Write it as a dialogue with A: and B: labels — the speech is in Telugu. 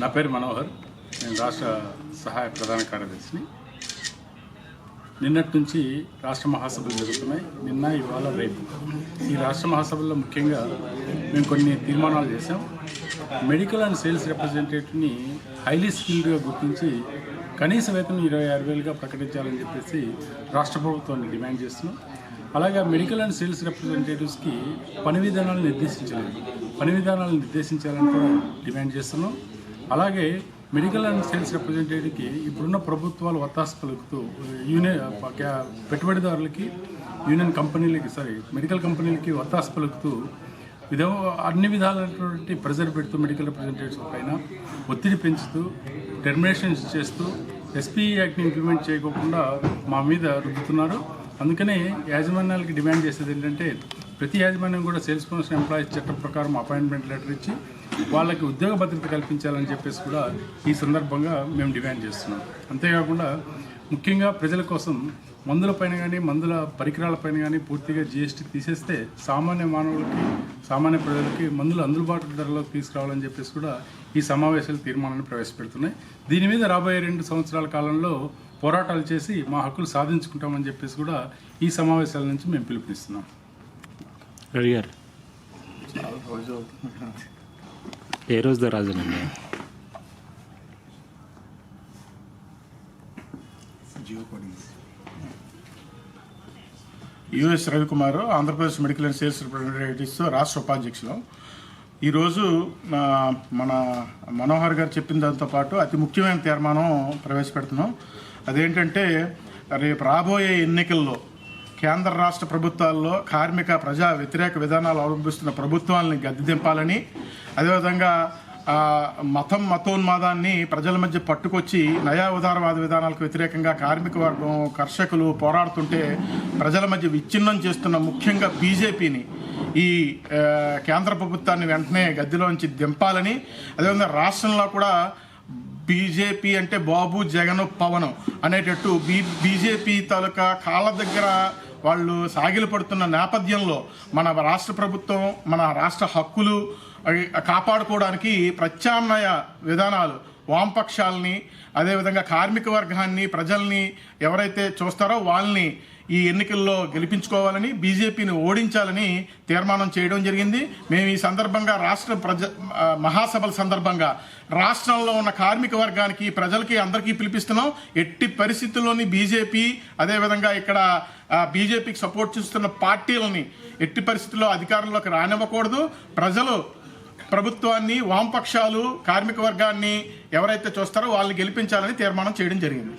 A: నా పేరు మనోహర్. నేను రాష్ట్ర సహాయ ప్రధాన కార్యదర్శిని. నిన్నటి నుంచి రాష్ట్ర మహాసభలు జరుగుతున్నాయి. నిన్న ఇవాళ రేపు. ఈ రాష్ట్ర మహాసభల్లో ముఖ్యంగా మేము కొన్ని తీర్మానాలు చేశాం. మెడికల్ అండ్ సేల్స్ రిప్రజెంటేటివ్ని హైలీ స్కిల్డ్గా గుర్తించి కనీస వేతనం ఇరవై ఆరు వేలుగా ప్రకటించాలని చెప్పేసి రాష్ట్ర ప్రభుత్వాన్ని డిమాండ్ చేస్తున్నాం. అలాగే మెడికల్ అండ్ సేల్స్ రిప్రజెంటేటివ్స్కి పని విధానాలు నిర్దేశించలేదు. పని విధానాలను నిర్దేశించాలని కూడా డిమాండ్ చేస్తున్నాం. అలాగే మెడికల్ అండ్ సేల్స్ రిప్రజెంటేటివ్కి ఇప్పుడున్న ప్రభుత్వాలు వత్తాసు పలుకుతూ యూనియన్ పెట్టుబడిదారులకి యూనియన్ కంపెనీలకి సారీ మెడికల్ కంపెనీలకి వత్తాసు పలుకుతూ విధ అన్ని విధాలైనటువంటి ప్రెజర్ పెడుతూ మెడికల్ రిప్రజెంటేటివ్స్ పైన ఒత్తిడి పెంచుతూ టెర్మినేషన్స్ చేస్తూ ఎస్పీ యాక్ట్ని ఇంప్లిమెంట్ చేయకోకుండా మా మీద రుద్దుతున్నారు. అందుకనే యాజమాన్యాలకి డిమాండ్ చేసేది ఏంటంటే ప్రతి యాజమాన్యం కూడా సేల్స్ ప్రమోషన్ ఎంప్లాయీస్ చట్టం ప్రకారం అపాయింట్మెంట్ లెటర్ ఇచ్చి వాళ్ళకి ఉద్యోగ భద్రత కల్పించాలని చెప్పేసి కూడా ఈ సందర్భంగా మేము డిమాండ్ చేస్తున్నాం. అంతేకాకుండా ముఖ్యంగా ప్రజల కోసం మందులపైన కానీ మందుల పరికరాలపైన కానీ పూర్తిగా జిఎస్టీ తీసేస్తే సామాన్య మానవులకి సామాన్య ప్రజలకి మందులు అందుబాటు ధరలో తీసుకురావాలని చెప్పేసి కూడా ఈ సమావేశాలు తీర్మానాన్ని ప్రవేశపెడుతున్నాయి. దీని మీద రాబోయే రెండు సంవత్సరాల కాలంలో పోరాటాలు చేసి మా హక్కులు సాధించుకుంటామని చెప్పేసి కూడా ఈ సమావేశాల నుంచి మేము పిలుపునిస్తున్నాం.
B: రెడ్డి గారు ఏ రోజు రాజునండి
C: US Ravikumar Andhra Pradesh medical and sales representatives రాష్ట్ర ఉపాధ్యక్షులు. ఈరోజు మన మనోహర్ గారు చెప్పిన దాంతో పాటు అతి ముఖ్యమైన తీర్మానం ప్రవేశపెడుతున్నాం. అదేంటంటే రేపు రాబోయే ఎన్నికల్లో కేంద్ర రాష్ట్ర ప్రభుత్వాల్లో కార్మిక ప్రజా వ్యతిరేక విధానాలు అవలంబిస్తున్న ప్రభుత్వాలని గద్దె దింపాలని అదేవిధంగా మతం మతోన్మాదాన్ని ప్రజల మధ్య పట్టుకొచ్చి నయా ఉదారవాద విధానాలకు వ్యతిరేకంగా కార్మిక వర్గం కర్షకులు పోరాడుతుంటే ప్రజల మధ్య విచ్ఛిన్నం చేస్తున్న ముఖ్యంగా బీజేపీని ఈ కేంద్ర ప్రభుత్వాన్ని వెంటనే గద్దెలోంచి దింపాలని అదేవిధంగా రాష్ట్రంలో కూడా బీజేపీ అంటే బాబు జగన్ పవన్ అనేటట్టు బీ బీజేపీ తాలూకా కాళ్ళ దగ్గర వాళ్ళు సాగిలు పడుతున్న నేపథ్యంలో మన రాష్ట్ర ప్రభుత్వం మన రాష్ట్ర హక్కులు కాపాడుకోవడానికి ప్రత్యామ్నాయ విధానాలు వామపక్షాలని అదేవిధంగా కార్మిక వర్గాన్ని ప్రజల్ని ఎవరైతే చూస్తారో వాళ్ళని ఈ ఎన్నికల్లో గెలిపించుకోవాలని బీజేపీని ఓడించాలని తీర్మానం చేయడం జరిగింది. మేము ఈ సందర్భంగా రాష్ట్ర ప్రజ మహాసభల సందర్భంగా రాష్ట్రంలో ఉన్న కార్మిక వర్గానికి ప్రజలకి అందరికీ పిలిపిస్తున్నాం. ఎట్టి పరిస్థితుల్లోని బీజేపీ అదేవిధంగా ఇక్కడ బీజేపీకి సపోర్ట్ చేస్తున్న పార్టీలని ఎట్టి పరిస్థితుల్లో అధికారంలోకి రానివ్వకూడదు. ప్రజలు ప్రభుత్వాన్ని వామపక్షాలు కార్మిక వర్గాన్ని ఎవరైతే చూస్తారో వాళ్ళని గెలిపించాలని తీర్మానం చేయడం జరిగింది.